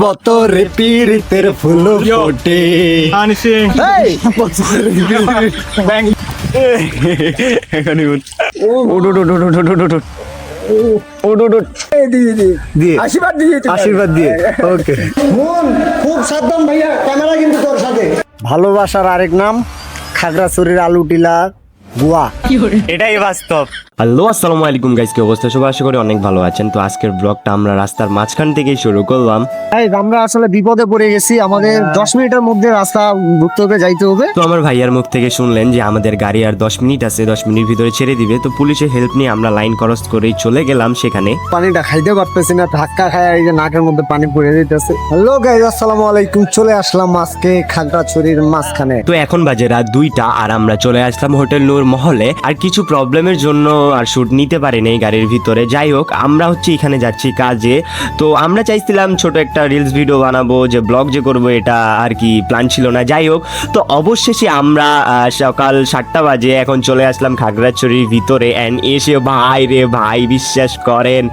বতরে পীড়িতের ফুল ফোটে। আশীর্বাদ দিয়ে আশীর্বাদ দিয়ে। ওকে। খুব সাবধান ভাইয়া ক্যামেরা কিন্তু তোর সাথে। ভালোবাসার আরেক নাম খাগড়াছড়ির আলু টিলা গুয়া এটাই বাস্তব। হ্যালো আসসালামু আলাইকুম গাইস কি অবস্থা? সবাই আশা করি অনেক ভালো আছেন। তো আজকের ব্লগটা আমরা রাস্তার মাঝখান থেকেই শুরু করলাম। আমরা আসলে বিপদে পড়ে গেছি। আমাদের দশ মিনিটের মধ্যে রাস্তা ঘুরতে হবে যাইতে হবে। তো আমার ভাইয়ার মুখ থেকে শুনলেন যে আমাদের গাড়ি আর দশ মিনিট আছে দশ মিনিট ভিতরে ছেড়ে দিবে। তো পুলিশের হেল্প নিয়ে আমরা লাইন ক্রস করেই চলে গেলাম সেখানে। পানিটা খাইতে পারতেছি না ধাক্কা খায় এই যে নাকের মধ্যে পানি পড়ে যেতেছে হ্যালো গাইজ আসসালামু আলাইকুম। চলে আসলাম আজকে খাগড়াছড়ির মাঝখানে। তো এখন বাজে রাত দুইটা আর আমরা চলে আসলাম হোটেল নূর মহলে। আর কিছু প্রবলেমের জন্য আর শ্যুট নিতে পারিনি গাড়ির ভিতরে। যাই হোক, আমরা হচ্ছে এখানে যাচ্ছি কাজে। তো আমরা চাইছিলাম ছোট একটা রিলস ভিডিও বানাবো, যে ব্লগ যে করব, এটা আর কি প্ল্যান ছিল না। যাই হোক, তো অবশেষে আমরা সকাল সাতটা বাজে এখন চলে আসলাম খাগড়াছড়ির ভিতরে। অ্যান্ড এসে ভাই রে ভাই, বিশ্বাস করেন।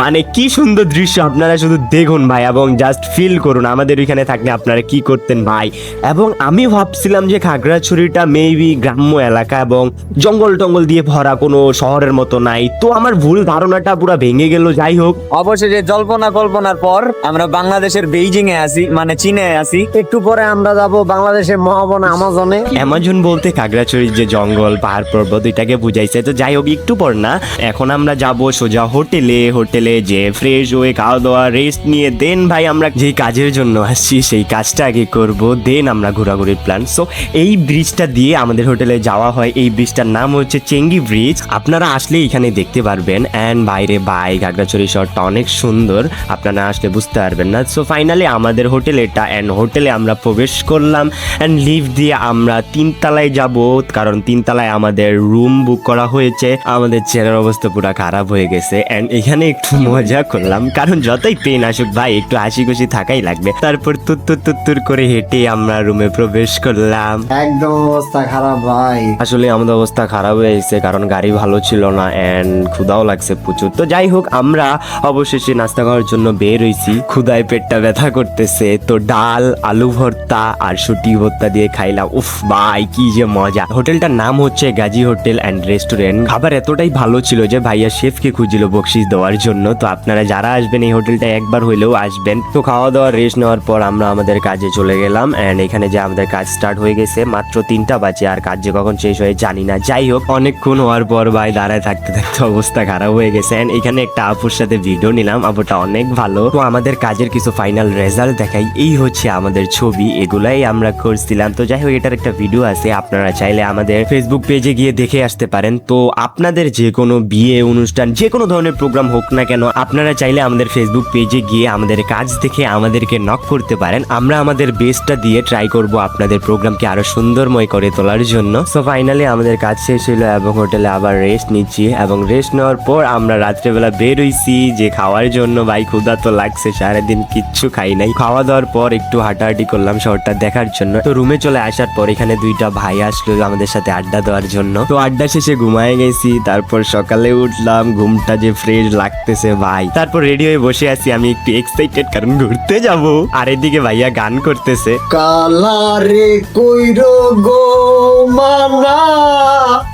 মানে কি সুন্দর দৃশ্য আপনারা শুধু দেখুন ভাই এবং জাস্ট ফিল করুন আমাদের ওইখানে থাকলে আপনারা কি করতেন ভাই। এবং আমি ভাবছিলাম যে খাগড়াছড়িটা মেবি গ্রাম্য এলাকা এবং জঙ্গল টঙ্গল দিয়ে ভরা কোনো শহরের মতো নাই। তো আমার ভুল ধারণাটা পুরো ভেঙে গেল যাই হোক। অবশেষে জল্পনা কল্পনার পর আমরা বাংলাদেশের বেইজিং এ আছি মানে চীনে আছি। একটু পরে আমরা যাব বাংলাদেশের মহাবনা আমাজনে অ্যামাজন বলতে খাগড়াছড়ির যে জঙ্গল পাহাড় পর্বত এটাকে বুঝাইছে। তো যাই হোক একটু পর না এখন আমরা যাব সোজা হোটেলে। হোটেলে যে ফ্রেশ হয়ে খাওয়া দাওয়া রেস্ট নিয়ে দেন ভাই, আমরা যে কাজের জন্য আসছি, সেই কাজটা আগে করব, দেন আমরা ঘোরাঘুরির প্ল্যান সো এই ব্রিজটা দিয়ে আমাদের হোটেলে যাওয়া হয়। এই ব্রিজটার নাম হচ্ছে চেঙ্গি ব্রিজ আপনারা আসলে এখানে দেখতে পারবেন। অ্যান্ড বাইরে বাই খাগড়াছড়ি শহরটা অনেক সুন্দর। আপনারা আসলে বুঝতে পারবেন না। সো ফাইনালি আমাদের হোটেল এটা অ্যান্ড হোটেলে আমরা প্রবেশ করলাম। অ্যান্ড লিফট দিয়ে আমরা তিনতলায় যাব। কারণ তিনতলায় আমাদের রুম বুক করা হয়েছে। আমাদের চেয়ারের অবস্থা পুরো খারাপ হয়ে গেছে। অ্যান্ড এখানে একটু মজা করলাম কারণ যতই পেন আসুক ভাই একটু হাসি খুশি থাকাই লাগবে। তারপর তুত্তুর তুত্তুর করে হেঁটে আমরা রুমে প্রবেশ করলাম। একদম অবস্থা খারাপ ভাই। আসলে আমাদের অবস্থা খারাপ হয়ে গেছে কারণ গাড়ি ভালো ছিল না এন্ড ক্ষুদাও লাগছে প্রচুর। তো যাই হোক আমরা অবশেষে নাস্তা করার জন্য বের হইছি ক্ষুদায় পেটটা ব্যথা করতেছে তো ডাল আলু ভর্তা আর সুটি ভর্তা দিয়ে খাইলাম। উফ ভাই কি যে মজা। হোটেলটার নাম হচ্ছে গাজী হোটেল অ্যান্ড রেস্টুরেন্ট খাবার এতটাই ভালো ছিল যে ভাইয়া শেফকে খুঁজিল বকশিস দেওয়ার জন্য। তো আপনারা যারা আসবেন এই হোটেলটা একবার হইলেও আসবেন। তো খাওয়া দাওয়া রেস্ট নেওয়ার পর আমরা আমাদের কাজে চলে গেলাম। অ্যান্ড এখানে যে আমাদের কাজ স্টার্ট হয়ে গেছে, মাত্র তিনটা বাজে। আর কাজ যে কখন শেষ হয়ে জানি না। যাই হোক, অনেকক্ষণ হওয়ার পর ভাই দাঁড়ায় থাকতে থাকতে অবস্থা খারাপ হয়ে গেছে। অ্যান্ড এখানে একটা আপুর সাথে ভিডিও নিলাম। আপুটা অনেক ভালো। তো আমাদের কাজের কিছু ফাইনাল রেজাল্ট দেখাই। এই হচ্ছে আমাদের ছবি। এগুলাই আমরা করছিলাম। তো যাই হোক, এটার একটা ভিডিও আছে। আপনারা চাইলে আমাদের ফেসবুক পেজে গিয়ে দেখে আসতে পারেন। তো আপনাদের যে কোনো বিয়ে অনুষ্ঠান যে কোনো ধরনের প্রোগ্রাম হোক না কেন? আপনারা চাইলে আমাদের ফেসবুক পেজে গিয়ে আমাদের কাজ দেখে আমাদেরকে নক করতে পারেন। আমরা আমাদের বেস্টটা দিয়ে ট্রাই করব আপনাদের প্রোগ্রামকে আরও সুন্দরময় করে তোলার জন্য। সো ফাইনালি আমাদের কাজ শেষ হলো এবং হোটেলে আবার রেস্ট নিচ্ছি এবং রেস্ট নেওয়ার পর আমরা রাত্রেবেলা বের হইছি যে খাওয়ার জন্য। ভাই, ক্ষুধা তো লাগছে, সারাদিন কিচ্ছু খাই নাই। খাওয়া দাওয়ার পর একটু হাঁটাহাঁটি করলাম শহরটা দেখার জন্য। তো রুমে চলে আসার পর এখানে দুইটা ভাই আসলো আমাদের সাথে আড্ডা দেওয়ার জন্য। তো আড্ডা শেষে ঘুমায় গেছি, তারপর সকালে উঠলাম, ঘুমটা যে ফ্রেশ লাগতেছে ভাই। তারপর রেডি হয়ে বসে আছি আমি একটু এক্সাইটেড কারণ ঘুরতে যাব। আর এদিকে ভাইয়া গান করতেছে। কালারে কইরো গো মানা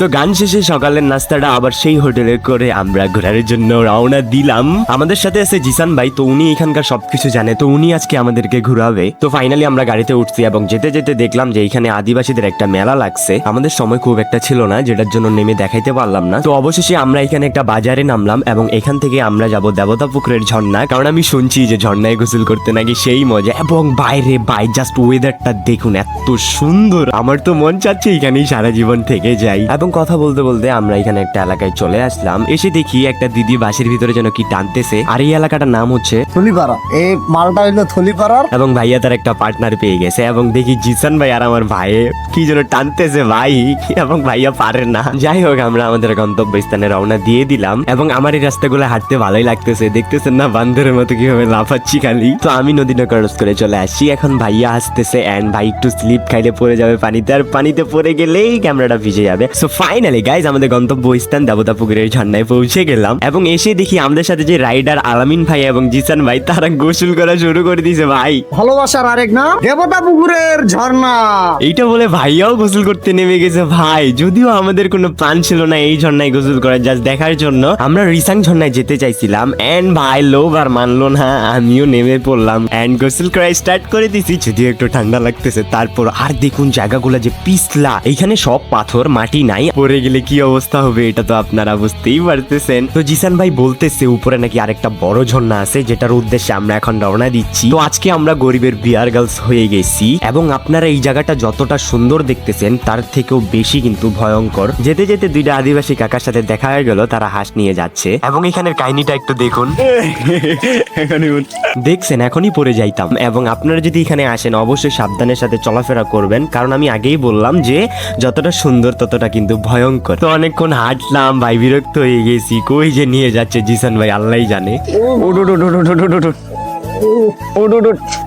তো গান শেষে সকালের নাস্তাটা আবার সেই হোটেলে করে আমরা ঘোরার জন্য রওনা দিলাম। আমাদের সাথে আছে জিসান ভাই তো উনি এখানকার সবকিছু জানে তো উনি আজকে আমাদেরকে ঘুরাবে। তো ফাইনালি আমরা গাড়িতে উঠছি এবং যেতে যেতে দেখলাম যে এখানে আদিবাসীদের একটা মেলা লাগছে। আমাদের সময় খুব একটা ছিল না যেটার জন্য নেমে দেখাইতে পারলাম না। তো অবশেষে আমরা এখানে একটা বাজারে নামলাম এবং এখান থেকে আমরা যাব দেবতা পুকুরের ঝর্ণা। কারণ আমি শুনছি যে ঝর্ণায় গোসল করতে নাকি সেই মজা। এবং বাইরে বাই জাস্ট ওয়েদারটা দেখুন এত সুন্দর। আমার তো মন চাচ্ছে এখানেই সারা জীবন থেকে যাই। এবং কথা বলতে বলতে আমরা এখানে একটা এলাকায় চলে আসলাম। এসে দেখি একটা দিদি বাসের ভিতরে যেন কি টানতেছে। আর এই এলাকাটার নাম হচ্ছে থলিপাড়া। এই মালটা হইল থলিপাড়ার। এবং ভাইয়া তার একটা পার্টনার পেয়ে গেছে। এবং দেখি জিসান ভাই আর আমার ভাই কি যেন টানতেছে ভাই। এবং ভাইয়া পারে না। যাই হোক আমরা আমাদের গন্তব্য স্থানে রওনা দিয়ে দিলাম। এবং আমার এই রাস্তাগুলো হাঁটতে ভালোই লাগতেছে। দেখতেছেন না বান্দরের মতো কীভাবে লাফাচ্ছি খালি? তো আমি নদীটা ক্রস করে চলে আসছি। এখন ভাইয়া আসতেছে এন্ড ভাই একটু স্লিপ খাইলে পড়ে যাবে পানিতে। আর পানিতে পড়ে গেলেই ক্যামেরাটা ভিজে যাবে। সো ফাইনালি গাইজ আমাদের গন্তব্য স্থান দেবতা পুকুরের ঝর্ণায় পৌঁছে গেলাম এবং এসে দেখি আমাদের সাথে যে রাইডার আলামিন ভাই এবং জিসান ভাই তারা গোসল করা শুরু করে দিয়েছে ভাই। ভালোবাসার আরেক নাম দেবতা পুকুরের ঝর্ণা। এইটা বলে ভাইয়াও গোসল করতে নেমে গেছে ভাই। যদিও আমাদের কোনো প্ল্যান ছিল না এই ঝর্ণায় গোসল করার জাস্ট দেখার জন্য। আমরা রিসাং ঝর্ণায় যেতে চাইছিলাম। এন্ড ভাই, লোভ আর মানলো না। আমিও নেমে পড়লাম। এন্ড গোসল করা স্টার্ট করে দিছি। যদিও একটু ঠান্ডা লাগতেছে, তারপর আর দেখুন জায়গাগুলো যে পিছলা। এইখানে সব পাথর, মাটি নাই। পরে গেলে কি অবস্থা হবে এটা তো আপনারা বুঝতেই পারতেছেন। তো জিসান ভাই বলতেছে, উপরে নাকি আরেকটা বড় ঝর্ণা আছে, যেটার উদ্দেশ্যে আমরা এখন রওনা দিচ্ছি। তো আজকে আমরা গরিবের বিয়ার গার্লস হয়ে গেছি। এবং আপনারা এই জায়গাটা যতটা সুন্দর দেখতেছেন, তার থেকেও বেশি কিন্তু ভয়ঙ্কর। যেতে যেতে দুইটা আদিবাসী কাকার সাথে দেখা হয়ে গেল, তারা হাঁস নিয়ে যাচ্ছে। এবং এখানের কাহিনীটা একটু দেখুন। দেখছেন এখনই পড়ে যাইতাম। এবং আপনারা যদি এখানে আসেন অবশ্যই সাবধানের সাথে চলাফেরা করবেন। কারণ আমি আগেই বললাম যে যতটা সুন্দর ততটা কিন্তু ভয়ঙ্কর। তো অনেকক্ষণ হাঁটলাম ভাই বিরক্ত হয়ে গেছি। কই যে নিয়ে যাচ্ছে জিসান ভাই আল্লাহ জানে।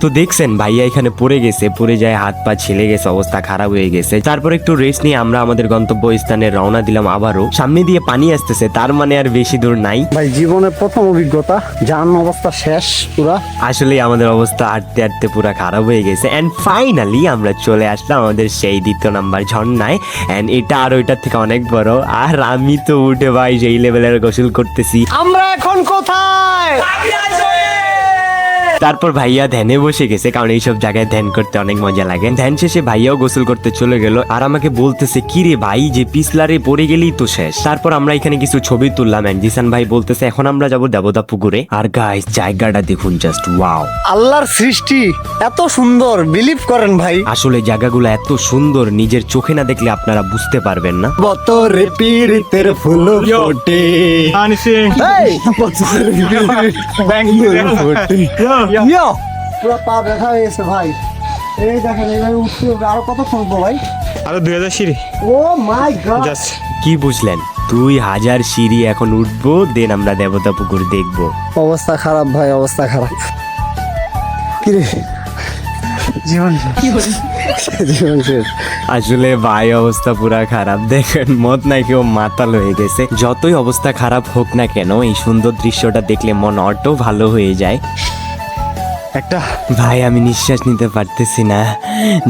তো দেখছেন ভাইয়া এখানে পড়ে গেছে পড়ে যায় হাত পা ছেলে গেছে অবস্থা খারাপ হয়ে গেছে। তারপর একটু রেস্ট নিয়ে আমরা আমাদের গন্তব্য স্থানে রওনা দিলাম আবারও। সামনে দিয়ে পানি আসতেছে তার মানে আর বেশি দূর নাই। ভাই জীবনের প্রথম অভিজ্ঞতা যান অবস্থা শেষ পুরা। আসলে আমাদের অবস্থা হাঁটতে হাঁটতে পুরো খারাপ হয়ে গেছে। এন্ড ফাইনালি আমরা চলে আসলাম আমাদের সেই দ্বিতীয় নাম্বার ঝর্ণায়। এন্ড এটা আর ওইটার থেকে অনেক বড়। আর আমি তো উঠে ভাই সেই লেভেলের গোসল করতেছি। আমরা এখন কোথায়? তারপর ভাইয়া ধ্যানে বসে গেছে কারণ এইসব জায়গায় ধ্যান করতে অনেক মজা লাগে। ধ্যান শেষে ভাইয়াও গোসল করতে চলে গেল আর আমাকে বলতেছে কি রে ভাই যে পিছলারে পড়ে গেলেই তো শেষ। তারপর আমরা এখানে কিছু ছবি তুললাম এন্ড জিসান ভাই বলতেছে এখন আমরা যাব দেবতা পুকুরে। আর গাইস জায়গাটা দেখুন জাস্ট ওয়াও আল্লাহর সৃষ্টি এত সুন্দর বিলিভ করেন ভাই। আসলে জায়গাগুলো এত সুন্দর নিজের চোখে না দেখলে আপনারা বুঝতে পারবেন না। বতরে পীড়িতের ফুল ফোটে। ইয়ো। পুরো পা ব্যথা হয়ে গেছে ভাই। এই দেখেন এইভাবে উঠতে হবে। আরও কত খুঁজবো ভাই? আরও দুই হাজার সিঁড়ি। Oh my God. কি বুঝলেন? দুই হাজার সিঁড়ি এখন উঠবো দেন আমরা দেবতা পুকুর দেখব। অবস্থা খারাপ ভাই অবস্থা খারাপ। কিরে? জীবন জীবন শেষ। আসলে ভাই অবস্থা পুরা খারাপ। দেখেন মত নাই কেউ মাতাল হয়ে গেছে। যতই অবস্থা খারাপ হোক না কেন এই সুন্দর দৃশ্যটা দেখলে মন অটো ভালো হয়ে যায়। একটা ভাই, আমি নিঃশ্বাস নিতে পারতেছি না।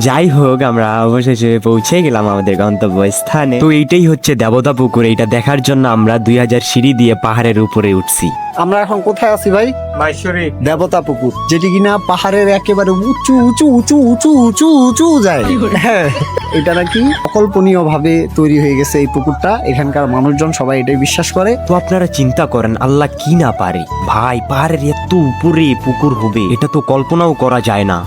যাই হোক, আমরা অবশেষে পৌঁছে গেলাম আমাদের গন্তব্য স্থানে তো এইটাই হচ্ছে দেবতা পুকুর। এইটা দেখার জন্য আমরা দুই হাজার সিঁড়ি দিয়ে পাহাড়ের উপরে উঠছি। আমরা এখন কোথায় আছি ভাই? দেবতা পুকুর যেটি কিনা পাহাড়ের একেবারে উঁচু উঁচু উঁচু উঁচু উঁচু উঁচু যায় হ্যাঁ এটা নাকি অকল্পনীয় ভাবে তৈরি হয়ে গেছে এই পুকুরটা এখানকার মানুষজন সবাই এটাই বিশ্বাস করে তো আপনারা চিন্তা করেন আল্লাহ কি না পারে ভাই পাহাড়ের এত উপরে পুকুর হবে এটা তো কল্পনাও করা যায় না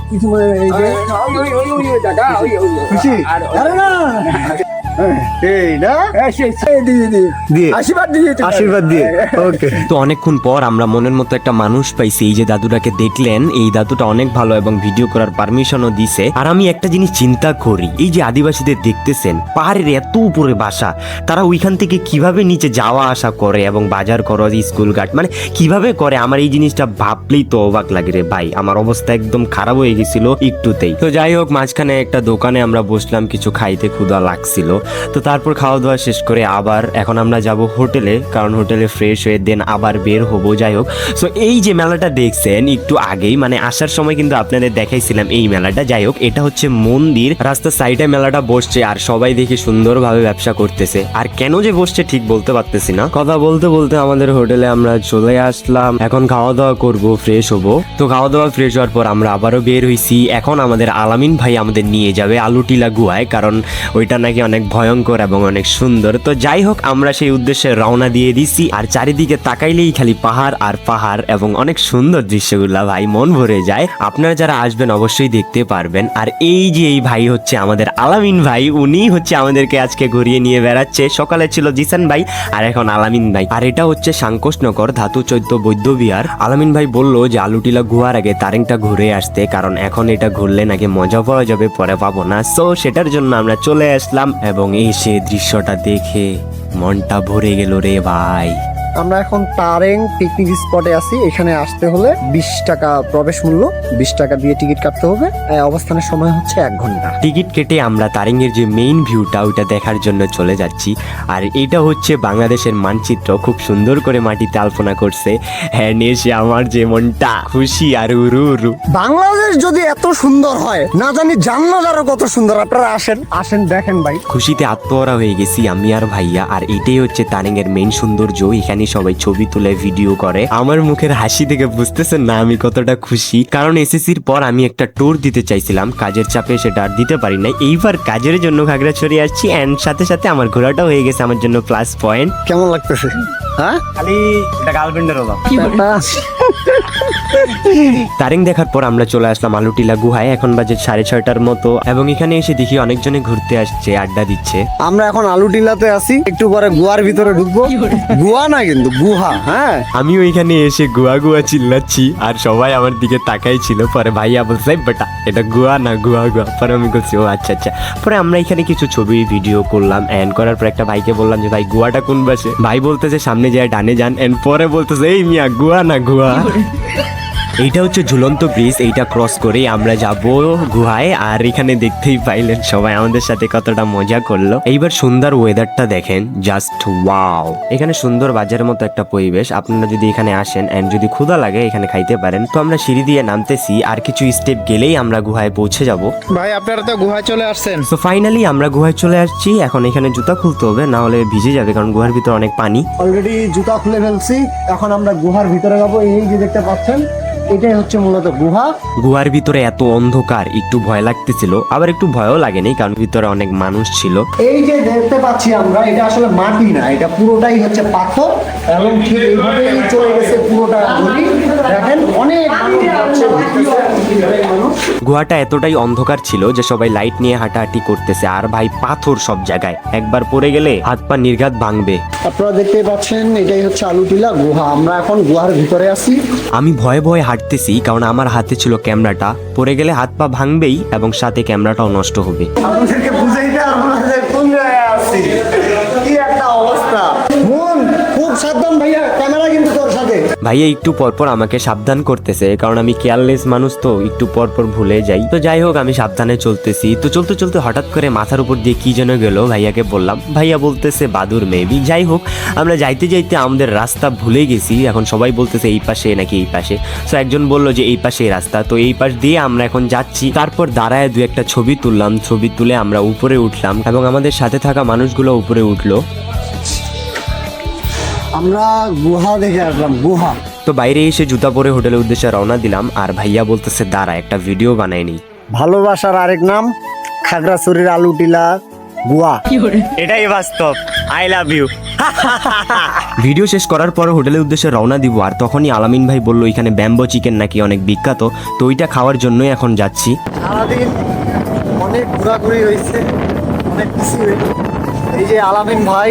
আশীর্বাদ দিয়ে ওকে তো অনেকক্ষণ পর আমরা মনের মতো একটা মানুষ পাইছি এই যে দাদুটাকে দেখলেন এই দাদুটা অনেক ভালো এবং ভিডিও করার পারমিশনও দিছে। আর আমি একটা জিনিস চিন্তা করি এই যে আদিবাসীদের দেখতেছেন পাহাড়ের এত উপরে বাসা তারা ওইখান থেকে কীভাবে নিচে যাওয়া আসা করে এবং বাজার করো স্কুল ঘাট মানে কীভাবে করে? আমার এই জিনিসটা ভাবলেই তো অবাক লাগে রে ভাই। আমার অবস্থা একদম খারাপ হয়ে গেছিল একটুতেই। তো যাই হোক মাঝখানে একটা দোকানে আমরা বসলাম কিছু খাইতে ক্ষুধা লাগছিল। তো তারপর খাওয়া দাওয়া শেষ করে আবার এখন আমরা যাব হোটেলে, কারণ হোটেলে ফ্রেশ হয়ে দেন আবার বের হব, যাই হোক। সো এই যে মেলাটা দেখছেন, একটু আগেই মানে আসার সময় কিন্তু আপনাদের দেখাইছিলাম এই মেলাটা, যাই হোক, এটা হচ্ছে মন্দির, রাস্তার সাইডে মেলাটা বসছে, আর সবাই দেখে সুন্দরভাবে ব্যবসা করতেছে। আর কেন যে বসছে ঠিক বলতে পারতেছি না। কথা বলতে বলতে আমাদের হোটেলে আমরা চলে আসলাম, এখন খাওয়া দাওয়া করব ফ্রেশ হব। তো খাওয়া দাওয়া ফ্রেশ হওয়ার পর আমরা আবারও বের হইছি, এখন আমাদের আলামিন ভাই আমাদের নিয়ে যাবে আলুটিলা গুহায়, কারণ ওইটা নাকি অনেক ভয়ঙ্কর এবং অনেক সুন্দর। তো যাই হোক, আমরা সেই উদ্দেশ্যে রওনা দিয়ে দিছি। আর চারিদিকে তাকাইলেই খালি পাহাড় আর পাহাড় এবং অনেক সুন্দর দৃশ্যগুলা, ভাই, মন ভরে যায়। আপনারা যারা আসবেন, অবশ্যই দেখতে পারবেন। আর এই যে এই ভাই হচ্ছে আমাদের আলামিন ভাই, উনি হচ্ছে আমাদেরকে আজকে ঘুরিয়ে নিয়ে বেড়াচ্ছে। সকালে ছিল জিসান ভাই, আর এখন আলামিন ভাই। আর এটা হচ্ছে সাংকোষনগর ধাতু চৈত্য বৈদ্য বিহার। আলামিন ভাই বলল যে, আলুটিলা ঘুয়ার আগে তারেংটা ঘুরে আসতে, কারণ এখন এটা ঘুরলে নাকি মজা পাওয়া যাবে, পরে পাবো না। সো সেটার জন্য আমরা চলে আসলাম এবং এসে দৃশ্যটা দেখে মনটা ভরে গেল রে ভাই। আমরা এখন তারেং পিকনিক স্পটে আছি। এখানে আসতে হলে বিশ টাকা প্রবেশ মূল্য বিশ টাকা দিয়ে টিকিট কাটতে হবে। অবস্থানের সময় হচ্ছে এক ঘণ্টা। টিকিট কেটে আমরা তারিংয়ের যে মেইন ভিউটা ওইটা দেখার জন্য চলে যাচ্ছি। আর এটা হচ্ছে বাংলাদেশের মানচিত্র। খুব সুন্দর করে মাটিতে আলপনা করছে। হ্যাঁ নেশে আমার যে মনটা খুশি আর উরু উরু বাংলাদেশ যদি এত সুন্দর হয় না জানি জান্নাত আরও কত সুন্দর। আপনারা আসেন আসেন দেখেন ভাই। খুশিতে আত্মহারা হয়ে গেছি আমি আর ভাইয়া। আর এটাই হচ্ছে তারিংয়ের মেইন সৌন্দর্য। এখানে সবাই ছবি তুলে ভিডিও করে। আমার মুখের হাসি দেখে বুঝতেছেন না আমি কতটা খুশি। কারণ এসএসসির পর আমি একটা ট্যুর দিতে চাইছিলাম। কাজের চাপে সেটা আর দিতে পারি নাই। এইবার কাজের জন্য খাগড়াছড়ি আসছি অ্যান্ড সাথে সাথে আমার ঘোরাটাও হয়ে গেছে আমার জন্য প্লাস পয়েন্ট কেমন লাগতেছে? হ্যাঁ? খালি এটা গার্লফ্রেন্ডের অভাব। তারিং দেখার পর আমরা চলে আসলাম আলুটিলা গুহায়। এখন বাজে সাড়ে ছয়টার মতো। এবং এখানে এসে দেখি অনেকজনে ঘুরতে আসছে আড্ডা দিচ্ছে। আমরা এখন আলু টিলাতে আছি। একটু পরে গুয়ার ভিতরে ঢুকবো। গুয়া না কিন্তু গুহা হ্যাঁ। আমি ওইখানে এসে গুয়া গুয়া চিল্লাচ্ছি। আর সবাই আমার দিকে তাকাই ছিল। পরে ভাইয়া বলছে "এই বেটা এটা গুয়া না গুয়া গুয়া পরে আমি বলছি ও আচ্ছা আচ্ছা। পরে আমরা এখানে কিছু ছবি ভিডিও করলাম। এন্ড করার পর একটা ভাইকে বললাম যে ভাই গুয়াটা কোন বাসে? ভাই বলতেছে সামনে যায় ডানে যান। এন্ড পরে বলতেছে এই মিয়া গুয়া না গুয়া এইটা হচ্ছে ঝুলন্ত ব্রিজ এইটা ক্রস করে আমরা যাব গুহায় আর এখানে দেখতেই পাইলেন সবাই আমাদের সাথে কতটা মজা করল। এইবার সুন্দর ওয়েদারটা দেখেন জাস্ট ওয়াও এখানে সুন্দর বাজারের মতো একটা পরিবেশ আপনারা যদি এখানে আসেন এন্ড যদি ক্ষুধা লাগে এখানে খাইতে পারেন। তো আমরা সিঁড়ি দিয়ে নামতেছি আর কিছু স্টেপ গেলেই আমরা গুহায় পৌঁছে যাব। ভাই আপনারা তো গুহায় চলে আসছেন। তো ফাইনালি আমরা গুহায় চলে আসছি এখন এখানে জুতা খুলতে হবে না হলে ভিজে যাবে কারণ গুহার ভিতরে অনেক পানি। অলরেডি জুতা খুলে ফেলছি এখন আমরা গুহার ভিতরে যাব এই যে দেখতে পাচ্ছেন এটাই হচ্ছে মূলত গুহা। গুহার ভিতরে এত অন্ধকার একটু ভয় লাগতেছিল আবার একটু ভয়ও লাগেনি কারণ ভিতরে অনেক মানুষ ছিল। এই যে দেখতে পাচ্ছি আমরা এটা আসলে মাটি না এটা পুরোটাই হচ্ছে পাথর এবং ঠিক এইভাবেই চলে গেছে পুরোটা গলি। দেখেন অনেক মানুষ গুহাটা এতটাই অন্ধকার ছিল যে সবাই লাইট নিয়ে হাঁটাহাঁটি করতেছে আর ভাই পাথর সব জায়গায়। একবার পড়ে গেলে হাত পা নির্ঘাত ভাঙবে। আপনারা দেখতে পাচ্ছেন এটাই হচ্ছে আলুটিলা গুহা। আমরা এখন গুহার ভিতরে আছি। আমি ভয়ে ভয়ে হাঁটতেছি কারণ আমার হাতে ছিল ক্যামেরাটা। পড়ে গেলে হাত পা ভাঙবেই এবং সাথে ক্যামেরাটাও নষ্ট হবে। আপনাদেরকে বুঝাইতে আমাদের কোন জায়গায় আছি। কি একটা অবস্থা। মন খুব সাবধান ভাইয়া ক্যামেরা কিন্তু ভাইয়া একটু পরপর আমাকে সাবধান করতেছে, কারণ আমি কেয়ারলেস মানুষ তো, একটু পরপর ভুলে যাই। তো যাই হোক, আমি সাবধানে চলতেছি। তো চলতে চলতে হঠাৎ করে মাথার উপর দিয়ে কি যেন গেল, ভাইয়াকে বললাম। ভাইয়া বলতেছে, বাদুর মেবি। যাই হোক, আমরা যাইতে যাইতে আমাদের রাস্তা ভুলে গেছি। এখন সবাই বলতেছে, এই পাশে নাকি এই পাশে? তো একজন বলল যে, এই পাশে রাস্তা। তো এই পাশ দিয়ে আমরা এখন যাচ্ছি। তারপর দাঁড়ায় দু একটা ছবি তুললাম। ছবি তুলে আমরা উপরে উঠলাম এবং আমাদের সাথে থাকা মানুষগুলো উপরে উঠল। আমরা গুহা দেখে আসলাম গুহা। তো বাইরে এসে জুতা পরে হোটেলের উদ্দেশ্যে রওনা দিলাম আর ভাইয়া বলতেছে দাঁড়া একটা ভিডিও বানায়নি ভালোবাসার আরেক নাম খাগড়াছড়ির আলুটিলা গুয়া এটাই বাস্তব। আই লাভ ইউ ভিডিও শেষ করার পর হোটেলের উদ্দেশ্যে রওনা দিব আর তখনই আলামিন ভাই বলল এখানে ব্যাম্বো চিকেন নাকি অনেক বিখ্যাত তো ওইটা খাওয়ার জন্যই এখন যাচ্ছি। সারাদিন অনেক ঘোরাঘুরি হয়েছে অনেক কিছু হয়েছে। এই যে আলামিন ভাই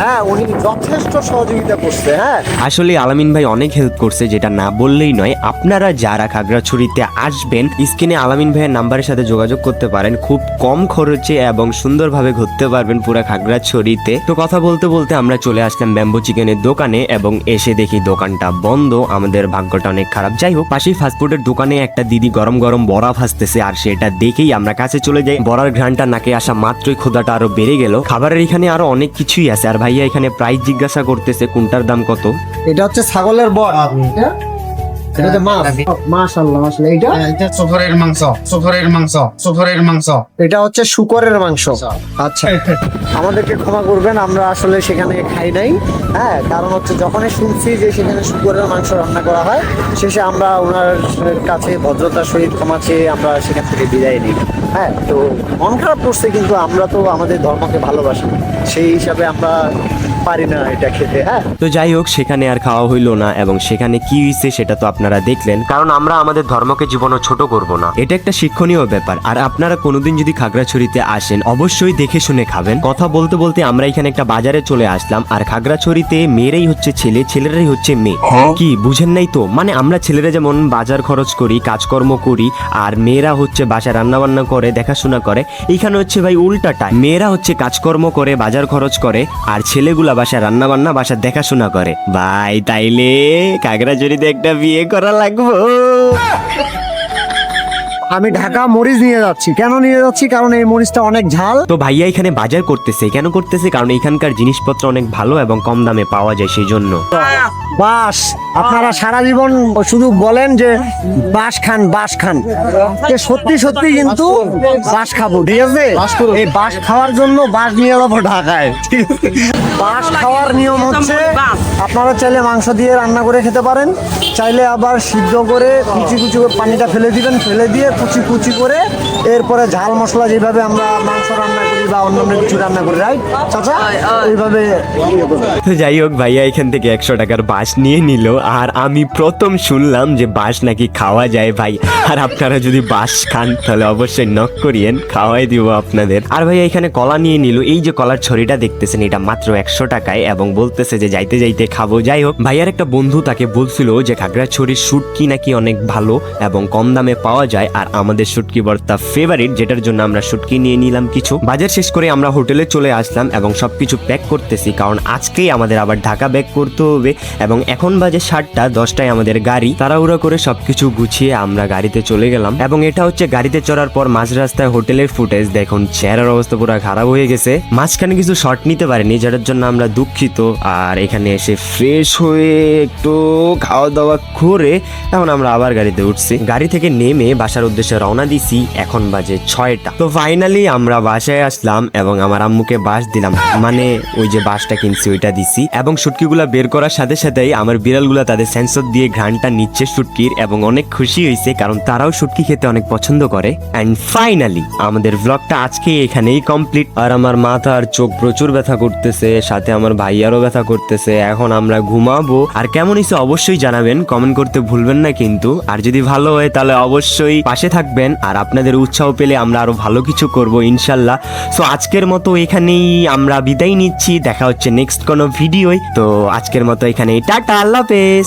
হ্যাঁ উনি যথেষ্ট সহযোগিতা করছে হ্যাঁ। আসলে আলামিন ভাই অনেক হেল্প করছে, যেটা না বললেই নয়। আপনারা যারা খাগড়াছড়িতে আসবেন, স্ক্রিনে আলামিন ভাইয়ের নাম্বারের সাথে যোগাযোগ করতে পারেন। খুব কম খরচে এবং সুন্দরভাবে ঘুরতে পারবেন পুরো খাগড়াছড়িতে। তো কথা বলতে বলতে আমরা চলে আসলাম ব্যাম্বো চিকেনের দোকানে এবং এসে দেখি দোকানটা বন্ধ। আমাদের ভাগ্যটা অনেক খারাপ। যাই হোক, পাশেই ফাস্টফুডের দোকানে একটা দিদি গরম গরম বড়া ভাজতেছে আর সেটা দেখেই আমরা কাছে চলে যাই। বড়ার ঘ্রানটা নাকে আসা মাত্রই ক্ষুদাটা আরও বেড়ে গেল। খাবারের এখানে আরও অনেক কিছুই আছে। আর ভাইয়া এখানে প্রাইস জিজ্ঞাসা করতেছে কোনটার দাম কত? এটা হচ্ছে ছাগলের বট এটা মাছ। মাশাআল্লাহ মাশাআল্লাহ। এটা এটা সুফরের মাংস সুফরের মাংস সুফরের মাংস। এটা হচ্ছে শুকরের মাংস। আচ্ছা আমাদেরকে ক্ষমা করবেন আমরা আসলে সেখানে খাই নাই। হ্যাঁ কারণ হচ্ছে যখনই শুনছি যে সেখানে শুকরের মাংস রান্না করা হয় শেষে আমরা ওনার কাছে ভদ্রতার সহিত ক্ষমা চেয়ে আমরা সেখান থেকে বিদায় নিই। হ্যাঁ তো মন খারাপ করছে কিন্তু আমরা তো আমাদের ধর্মকে ভালোবাসি। সেই হিসাবে আমরা পারি না এটা খেতে হ্যাঁ? তো যাই হোক সেখানে আর খাওয়া হইল না এবং সেখানে কি হয়েছে সেটা তো আপনারা দেখলেন। কারণ আমরা আমাদের ধর্মকে জীবনও ছোট করব না। এটা একটা শিক্ষণীয় ব্যাপার। আর আপনারা কোনোদিন যদি খাগড়াছড়িতে আসেন অবশ্যই দেখে শুনে খাবেন। কথা বলতে বলতে আমরা এখানে একটা বাজারে চলে আসলাম আর খাগড়াছড়িতে মেয়েরাই হচ্ছে ছেলে ছেলেরাই হচ্ছে মেয়ে। কি বুঝেন নাই তো? মানে আমরা ছেলেরা যেমন বাজার খরচ করি কাজকর্ম করি আর মেয়েরা হচ্ছে বাসায় রান্না বান্না করে দেখাশোনা করে। এখানে হচ্ছে ভাই উল্টাটা। মেয়েরা হচ্ছে কাজকর্ম করে বাজার খরচ করে আর ছেলেগুলা বাসায় রান্না বান্না বাসার দেখাশোনা করে। ভাই তাইলে কাগড়াঝড়িতে একটা বিয়ে করা লাগবো। আমি ঢাকা মরিচ নিয়ে যাচ্ছি। কেন নিয়ে যাচ্ছি? কারণ এই মরিচটা অনেক ঝাল। তো ভাইয়া এখানে বাজার করতেছে। কেন করতেছে? কারণ এখানকার জিনিসপত্র অনেক ভালো এবং কম দামে পাওয়া যায় সেই জন্য বাস আপনারা সারা জীবন শুধু বলেন যে বাস খান বাস খান। যে সত্যি সত্যি কিন্তু বাস খাব ঠিক আছে? এই বাস খাওয়ার জন্য বাস নিয়ে যাব ঢাকায়। ঠিক আছে? বাস খাওয়ার নিয়ম হচ্ছে আপনারা চাইলে মাংস দিয়ে রান্না করে খেতে পারেন। চাইলে আবার সিদ্ধ করে কুচি কুচি করে পানিটা ফেলে দিবেন ফেলে দিয়ে কুচি কুচি করে এরপরে ঝাল মশলা যেভাবে আমরা মাংস রান্না করি বা অন্য অন্য কিছু রান্না করি রাইট চাচা এইভাবে ইয়ে তো যাই হোক ভাইয়া এখান থেকে একশো টাকার বাস নিয়ে নিল। আর আমি প্রথম শুনলাম যে বাস নাকি খাওয়া যায় ভাই। আর আপনারা যদি বাস খান তাহলে অবশ্যই নক করিয়েন খাওয়াই দিব আপনাদের। আর ভাইয়া এখানে কলা নিয়ে নিল। এই যে কলার ছড়িটা দেখতেছেন এটা মাত্র একশো টাকায় এবং বলতেছে যে যাইতে যাইতে খাব। যাই হোক ভাইয়ার একটা বন্ধু তাকে বলছিল যে খাগড়াছড়ির শুটকি নাকি অনেক ভালো এবং কম দামে পাওয়া যায়। আর আমাদের শুটকি বর্তা ফেভারিট যেটার জন্য আমরা শুটকি নিয়ে নিলাম কিছু। বাজার শেষ করে আমরা হোটেলে চলে আসলাম এবং সবকিছু প্যাক করতেছি, কারণ আজকেই আমাদের আবার ঢাকা ব্যাক করতে হবে এবং এখন বাজে সাতটা, দশটায় আমাদের গাড়ি। তাড়াহুড়া করে সবকিছু গুছিয়ে আমরা গাড়িতে চলে গেলাম এবং এটা হচ্ছে গাড়িতে চড়ার পর মাঝ রাস্তায় হোটেলের ফুটেজ দেখুন, চেহারার অবস্থা পুরো খারাপ হয়ে গেছে। মাঝখানে কিছু শর্ট নিতে পারিনি, যেটার জন্য আমরা দুঃখিত। আর এখানে এসে ফ্রেশ হয়ে একটু খাওয়া দাওয়া করে এখন আমরা আবার গাড়িতে উঠছি। গাড়ি থেকে নেমে বাসার উদ্দেশ্যে রওনা দিছি, এখন বাজে ছয়টা। তো ফাইনালি আমরা বাসায় আসলাম এবং আমার আম্মুকে বাস দিলাম। মানে ওই যে বাসটা কিনছি, ওইটা দিছি। এবং শুটকিগুলা বের করার সাথে সাথেই আমার বিড়ালগুলা তাদের সেন্সর দিয়ে ঘ্রাণটা নিচ্ছে শুটকির এবং অনেক খুশি হয়েছে কারণ তারাও শুটকি খেতে অনেক পছন্দ করে। অ্যান্ড ফাইনালি আমাদের ব্লগটা আজকে এখানেই কমপ্লিট আর আমার মাথা আর চোখ প্রচুর ব্যথা করতেছে, সাথে আমার ভাইয়ারও ব্যথা করতেছে। এখন আমরা ঘুমাবো। আর কেমন হয়েছে অবশ্যই জানাবেন কমেন্ট করতে ভুলবেন না কিন্তু। আর যদি ভালো হয় তাহলে অবশ্যই পাশে থাকবেন আর আপনাদের উৎসাহ পেলে আমরা আরও ভালো কিছু করব, ইনশাল্লাহ। সো আজকের মতো এখানেই আমরা বিদায় নিচ্ছি। দেখা হচ্ছে নেক্সট কোনো ভিডিওয়। তো আজকের মতো এখানেই। টাটা, আল্লাহ হাফেজ।